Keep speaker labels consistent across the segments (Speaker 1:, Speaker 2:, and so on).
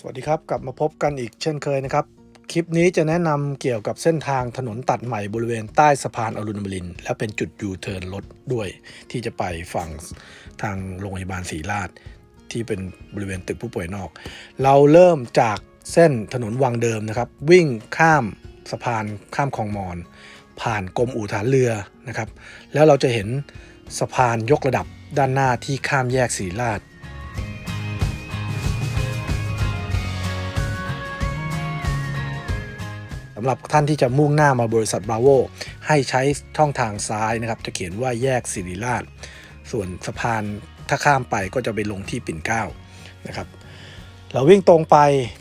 Speaker 1: สวัสดีครับ กลับมาพบกันอีกเช่นเคยนะครับ คลิปนี้จะแนะนำเกี่ยวกับเส้นทางถนนตัดใหม่บริเวณใต้สะพานอรุณอมรินและเป็นจุดยูเทิร์นรถด้วย ที่จะไปฝั่งทางโรงพยาบาลศรีราช ที่เป็นบริเวณตึกผู้ป่วยนอก เราเริ่มจากเส้นถนนวังเดิมนะครับ วิ่งข้ามสะพานข้ามคลองมอน ผ่านกรมอู่ฐานเรือนะครับ แล้วเราจะเห็นสะพานยกระดับด้านหน้าที่ข้ามแยกศรีราช สำหรับท่านที่จะมุ่งหน้ามาบริษัทบราโวให้ใช้ช่องทางซ้ายนะครับ จะเขียนว่าแยกสิริราช ส่วนสะพานถ้าข้ามไปก็จะไปลงที่ปิ่นเก้านะครับเราวิ่งตรงไป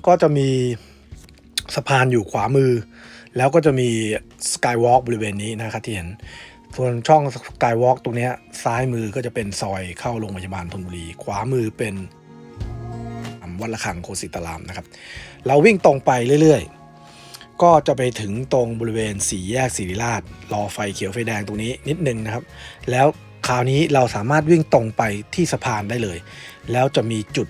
Speaker 1: ก็จะมีสะพานอยู่ขวามือ แล้วก็จะมีสกายวอล์กบริเวณนี้นะครับที่เห็นส่วนช่องสกายวอล์กตรงนี้ซ้ายมือก็จะเป็นซอยเข้าโรงพยาบาลธนบุรี ขวามือเป็นวัดระฆังโคสิตารามนะครับ เราวิ่งตรงไปเรื่อยๆ ก็จะไปถึงตรงบริเวณสี่แยกศิริราชรอไฟเขียวไฟแดงตรงนี้นิดนึงนะครับ แล้วคราวนี้เราสามารถวิ่งตรงไปที่สะพานได้เลย แล้วจะมีจุด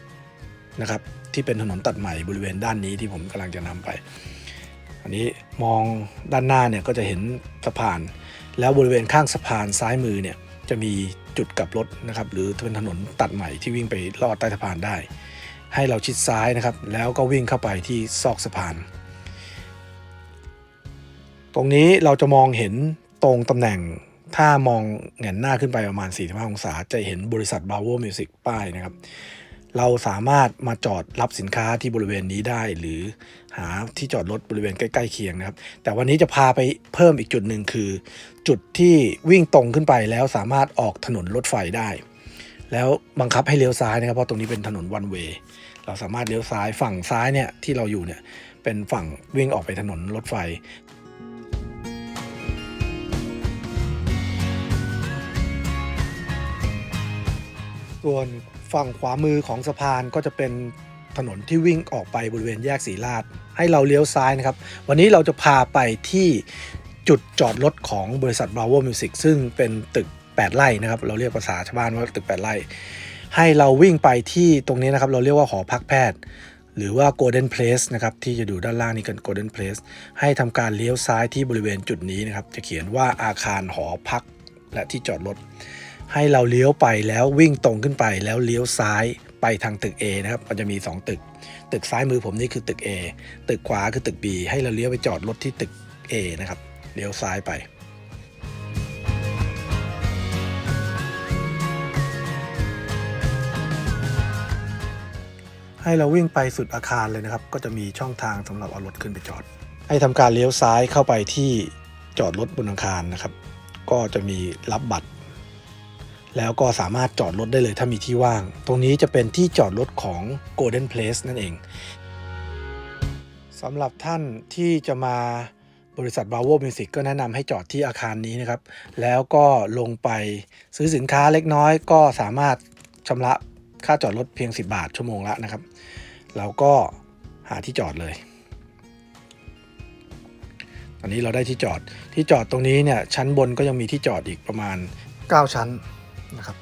Speaker 1: นะครับที่เป็นถนนตัดใหม่บริเวณด้านนี้ที่ผมกำลังจะนำไป อันนี้มองด้านหน้าเนี่ยก็จะเห็นสะพาน แล้วบริเวณข้างสะพานซ้ายมือเนี่ยจะมีจุดกลับรถนะครับหรือเป็นถนนตัดใหม่ที่วิ่งไปลอดใต้สะพานได้ ให้เราชิดซ้ายนะครับ แล้วก็วิ่งเข้าไปที่ซอกสะพาน ตรงนี้เราจะมองเห็นตรงตำแหน่ง ถ้ามองแหงนหน้าขึ้นไปประมาณ 45 องศา จะเห็นบริษัท Bravo Music ป้ายนะครับ เราสามารถมาจอดรับสินค้าที่บริเวณนี้ได้ หรือหาที่จอดรถบริเวณใกล้ๆเคียงนะครับ แต่วันนี้จะพาไปเพิ่มอีกจุดหนึ่งคือ จุดที่วิ่งตรงขึ้นไปแล้วสามารถออกถนนรถไฟได้ แล้วบังคับให้เลี้ยวซ้ายนะครับเพราะตรงนี้เป็นถนนวันเวย์เราสามารถเลี้ยวซ้ายฝั่งซ้ายเนี่ยที่เราอยู่เนี่ยเป็นฝั่งวิ่งออกไปถนนรถไฟ ส่วนฝั่งขวามือของสะพานก็จะเป็นถนนที่วิ่งออกไปบริเวณแยกศรีราชให้เราเลี้ยวซ้ายนะครับ วันนี้เราจะพาไปที่จุดจอดรถของบริษัท Bravo Music ซึ่งเป็นตึก 8 ไร่นะครับ เราเรียกภาษาชาวบ้านว่าตึก 8 ไร่ ให้เราวิ่งไปที่ตรงนี้นะครับ เราเรียกว่าหอพักแพทย์ หรือว่า Golden Place นะครับ ที่จะอยู่ด้านล่างนี้กัน Golden Place ให้ทำการเลี้ยวซ้ายที่บริเวณจุดนี้นะครับ จะเขียนว่าอาคารหอพักและที่จอดรถ ให้เราเลี้ยวไปแล้ววิ่งตรงขึ้นไปแล้วเลี้ยวซ้ายไปทางตึก A นะครับ มันจะมี 2 ตึก ตึกซ้ายมือผมนี่คือตึก A ตึกขวาคือตึก B ให้เราเลี้ยวไปจอดรถที่ตึก A นะครับ เลี้ยวซ้ายไปให้เราวิ่งไปสุดอาคารเลยนะครับ ก็จะมีช่องทางสำหรับเอารถขึ้นไปจอด ให้ทำการเลี้ยวซ้ายเข้าไปที่จอดรถบนอาคารนะครับ ก็จะมีรับบัตร แล้วก็สามารถจอดรถได้เลยถ้ามีที่ว่าง ตรงนี้จะเป็นที่จอดรถของ Golden Place นั่นเองสำหรับท่านที่จะมาบริษัท Bravo Music ก็แนะนำให้จอดที่อาคารนี้นะครับ แล้วก็ลงไปซื้อสินค้าเล็กน้อย ก็สามารถชำระค่าจอดรถเพียง 10 บาทชั่วโมงละนะครับ เราก็หาที่จอดเลย ตอนนี้เราได้ที่จอดที่จอดตรงนี้เนี่ยชั้นบนก็ยังมีที่จอดอีกประมาณ 9 ชั้น นะครับ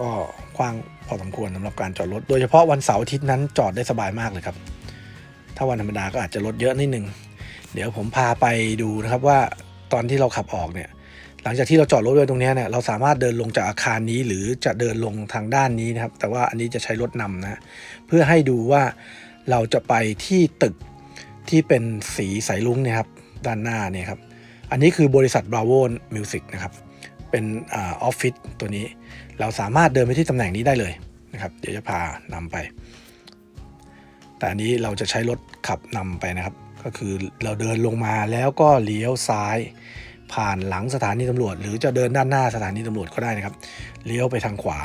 Speaker 1: ก็กว้างพอสมควรสำหรับการจอดรถ โดยเฉพาะวันเสาร์อาทิตย์นั้นจอดได้สบายมากเลยครับ ถ้าวันธรรมดาก็อาจจะรถเยอะนิดนึง เดี๋ยวผมพาไปดูนะครับว่าตอนที่เราขับออกเนี่ย หลังจากที่เราจอดรถไว้ตรงนี้เนี่ยเราสามารถเดินลงจากอาคารนี้หรือจะเดินลงทางด้านนี้นะครับ แต่ว่าอันนี้จะใช้รถนำนะเพื่อให้ดูว่าเราจะไปที่ตึกที่เป็นสีสายลุ้งเนี่ยครับด้านหน้าเนี่ยครับ อันนี้คือบริษัท Bravo Music นะครับ เป็นอออฟฟิศตัวนี้ เราสามารถเดินไปที่ตำแหน่งนี้ได้เลยนะครับ เดี๋ยวจะพานำไป แต่อันนี้เราจะใช้รถขับนำไปนะครับ ก็คือเราเดินลงมาแล้วก็เลี้ยวซ้าย ผ่านหลังสถานีตำรวจ หรือจะเดินด้านหน้าสถานีตำรวจก็ได้นะครับ เลี้ยวไปทางขวา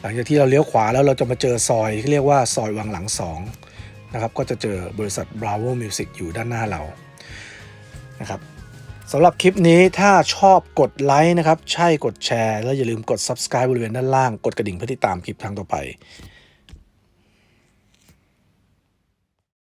Speaker 1: หลังจากที่เราเลี้ยวขวาแล้วเราจะมาเจอซอยที่เรียกว่าซอยวังหลังสองนะครับก็จะเจอบริษัท Bravo Music อยู่ด้านหน้าเรานะครับ สำหรับคลิปนี้ถ้าชอบกดไลค์นะครับ ใช่กดแชร์ แล้วอย่าลืมกด subscribe บริเวณด้านล่าง กดกระดิ่งเพื่อติดตามคลิปครั้งต่อไป